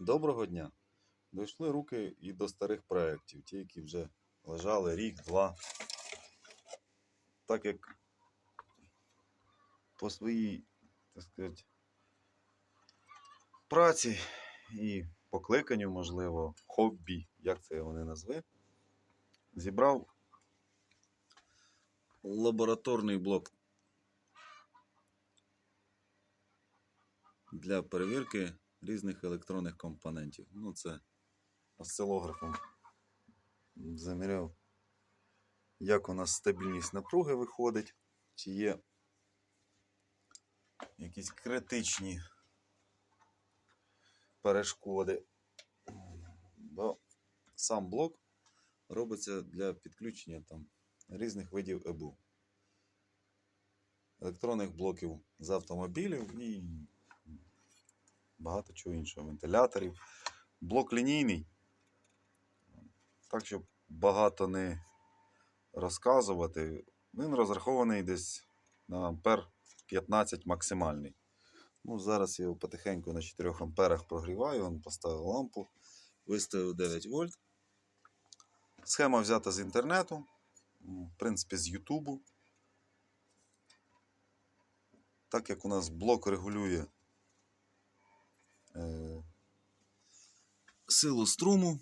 Доброго дня! Дійшли руки і до старих проєктів, ті, які вже лежали рік-два. Так як по своїй, так сказати, праці і покликанню, можливо, хобі, як це вони назви, зібрав лабораторний блок для перевірки різних електронних компонентів. Ну, це осцилографом заміряв, як у нас стабільність напруги виходить, чи є якісь критичні перешкоди. Бо сам блок робиться для підключення там різних видів ЕБУ. Електронних блоків з автомобілів і багато чого іншого. Вентиляторів. Блок лінійний. Так, щоб багато не розказувати. Він розрахований десь на ампер 15 максимальний. Ну, зараз я його потихеньку на 4 амперах прогріваю. Він поставив лампу, виставив 9 вольт. Схема взята з інтернету, в принципі, з Ютубу. Так як у нас блок регулює силу струму,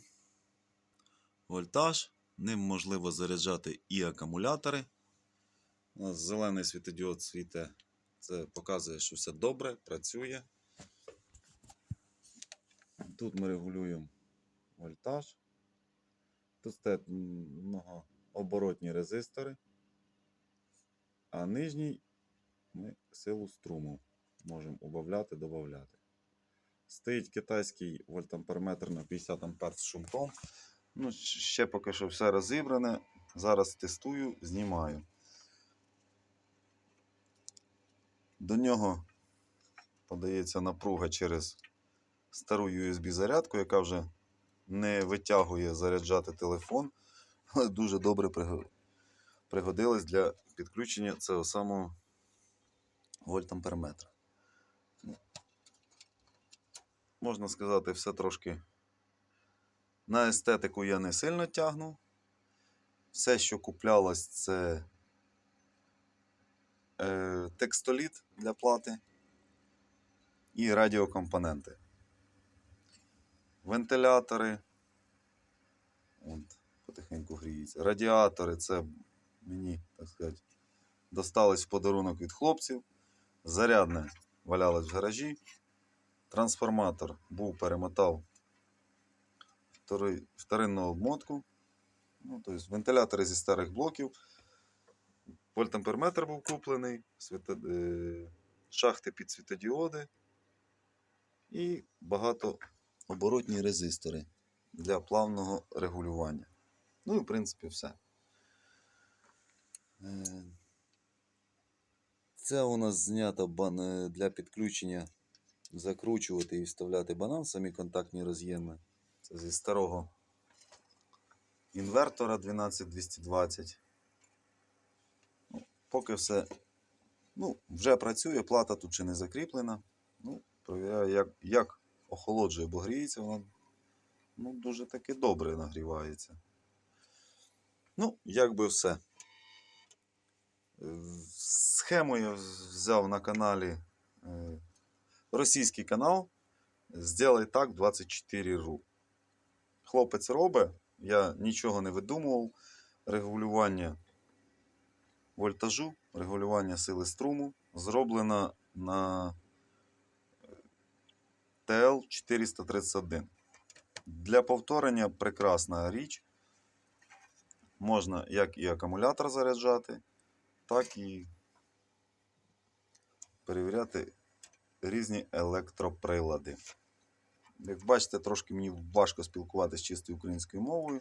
вольтаж, ним можливо заряджати і акумулятори. У нас зелений світодіод світе. Це показує, що все добре, працює. Тут ми регулюємо вольтаж. Тут стоять многооборотні резистори. А нижній ми силу струму можемо додати. Стоїть китайський вольтамперметр на 50 ампер з шунтом. Ну, ще поки що все розібране. Зараз тестую, знімаю. До нього подається напруга через стару USB-зарядку, яка вже не витягує заряджати телефон, але дуже добре пригодилась для підключення цього самого вольтамперметра. Ну, Можна сказати, все трошки на естетику я не сильно тягну. Все, що куплялось, це е, текстоліт для плати і радіокомпоненти. Вентилятори. От, потихеньку гріється. Радіатори це мені, так сказати, досталось в подарунок від хлопців. Зарядне валялось в гаражі. Трансформатор був перемотав вторинну обмотку. Ну, тобто вентилятори зі старих блоків. Вольтамперметр був куплений, світо... е, шахти під світодіоди і багатооборотні резистори для плавного регулювання. Ну і в принципі все. Е, Це у нас знято е, для підключення, закручувати і вставляти банан, самі контактні роз'єми. Це зі старого інвертора 12220. Ну, поки все ну, вже працює, плата тут ще не закріплена. Ну, Провіряю, як, як охолоджує, бо гріється вона ну, дуже таки добре нагрівається. Ну, як би все. Схему я взяв на каналі е, російський канал. Сделай так 24.ru. Хлопець робить, я нічого не видумував. Регулювання вольтажу, регулювання сили струму зроблено на TL431. Для повторення прекрасна річ. Можна як і акумулятор заряджати, так і перевіряти різні електроприлади. Як бачите, трошки мені важко спілкуватися чистою українською мовою,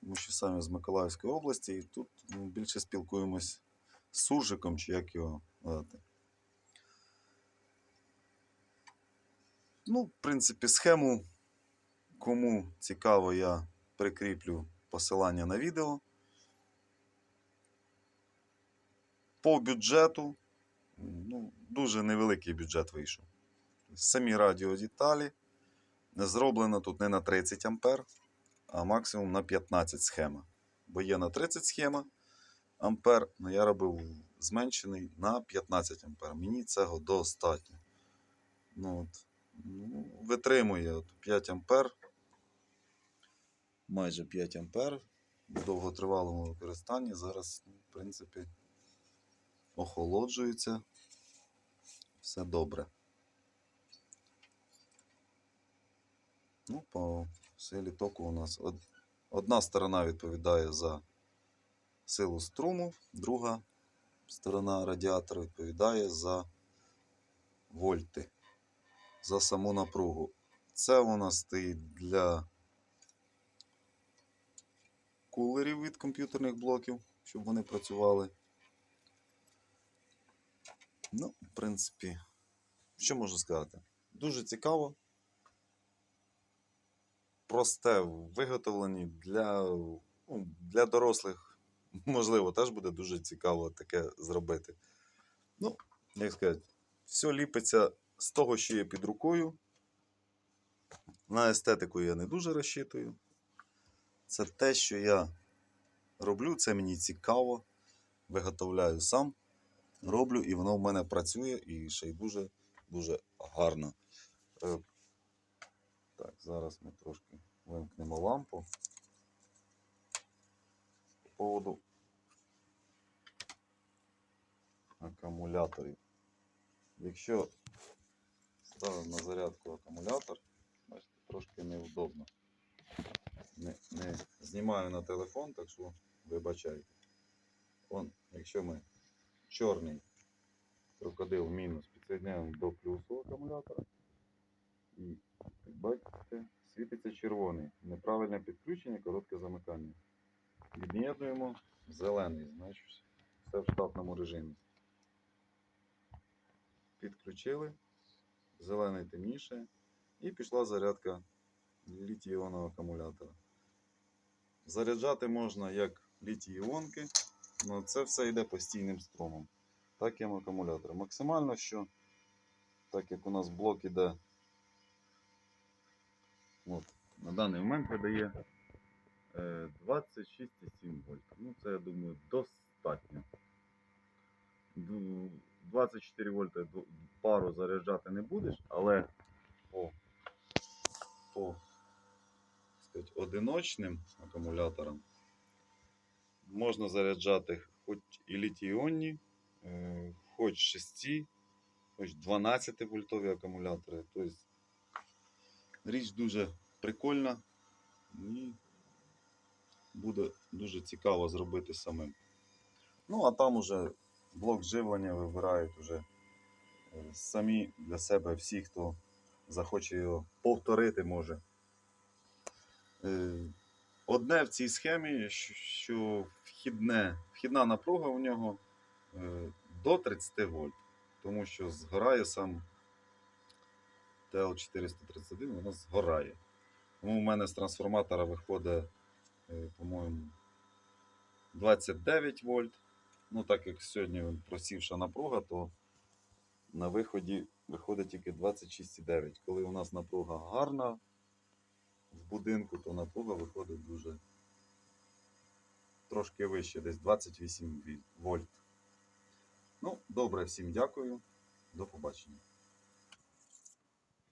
тому що саме з Миколаївської області, і тут ми більше спілкуємось з суржиком, чи як його назвати. Ну, в принципі, схему, кому цікаво, я прикріплю посилання на відео. По бюджету, ну, дуже невеликий бюджет вийшов. Самі радіодеталі, зроблено тут не на 30 ампер, а максимум на 15 схема. Бо є на 30 схема ампер, але я робив зменшений на 15 ампер. Мені цього достатньо. Ну, от, ну, витримує от 5 ампер. Майже 5 ампер в довготривалому використанні. Зараз, ну, в принципі, охолоджується. Все добре. Ну, по силі току у нас од- одна сторона відповідає за силу струму, друга сторона радіатора відповідає за вольти, за саму напругу. Це у нас стоїть для кулерів від комп'ютерних блоків, щоб вони працювали. Ну, в принципі, що можу сказати? Дуже цікаво. Просте в виготовленні для, ну, для дорослих, можливо, теж буде дуже цікаво таке зробити. Ну, як сказати, все ліпиться з того, що є під рукою. На естетику я не дуже розчитую. Це те, що я роблю, це мені цікаво. Виготовляю сам, роблю, і воно в мене працює і ще й дуже, дуже гарно. Е, Так, зараз ми трошки вимкнемо лампу. По поводу акумуляторів. Якщо ставимо на зарядку акумулятор, бачите, трошки невдобно. Не, не знімаю на телефон, так що вибачайте. Он, якщо ми чорний крокодил мінус підсоединяємо до плюсу акумулятора. І, як бачите, світиться червоний. Неправильне підключення, коротке замикання. Від'єднуємо зелений, значить все в штатному режимі. Підключили, зелений темніше, і пішла зарядка літій-іонного акумулятора. Заряджати можна як літій-іонки, це все йде постійним струмом. Так і акумулятор. Максимально, що, так як у нас блок іде, от, на даний момент видає е, 26,7 вольт. Ну, це, я думаю, достатньо. 24 вольта пару заряджати не будеш, але по, по сказати, одиночним акумуляторам можна заряджати хоч і літій-іонні, е, хоч 6, хоч 12 вольтові акумулятори. Тобто річ дуже прикольна і буде дуже цікаво зробити самим. Ну, а там уже блок живлення вибирають уже е, самі для себе всі, хто захоче його повторити може. Одне в цій схемі, що- вхідне, вхідна напруга у нього е, до 30 вольт, тому що згорає сам TL431, воно згорає. Тому у мене з трансформатора виходить, е, по-моєму, 29 вольт. Ну, так як сьогодні просівша напруга, то на виході виходить тільки 26,9. Коли у нас напруга гарна в будинку, то напруга виходить дуже трошки вище, десь 28 вольт. Ну, добре, всім дякую. До побачення.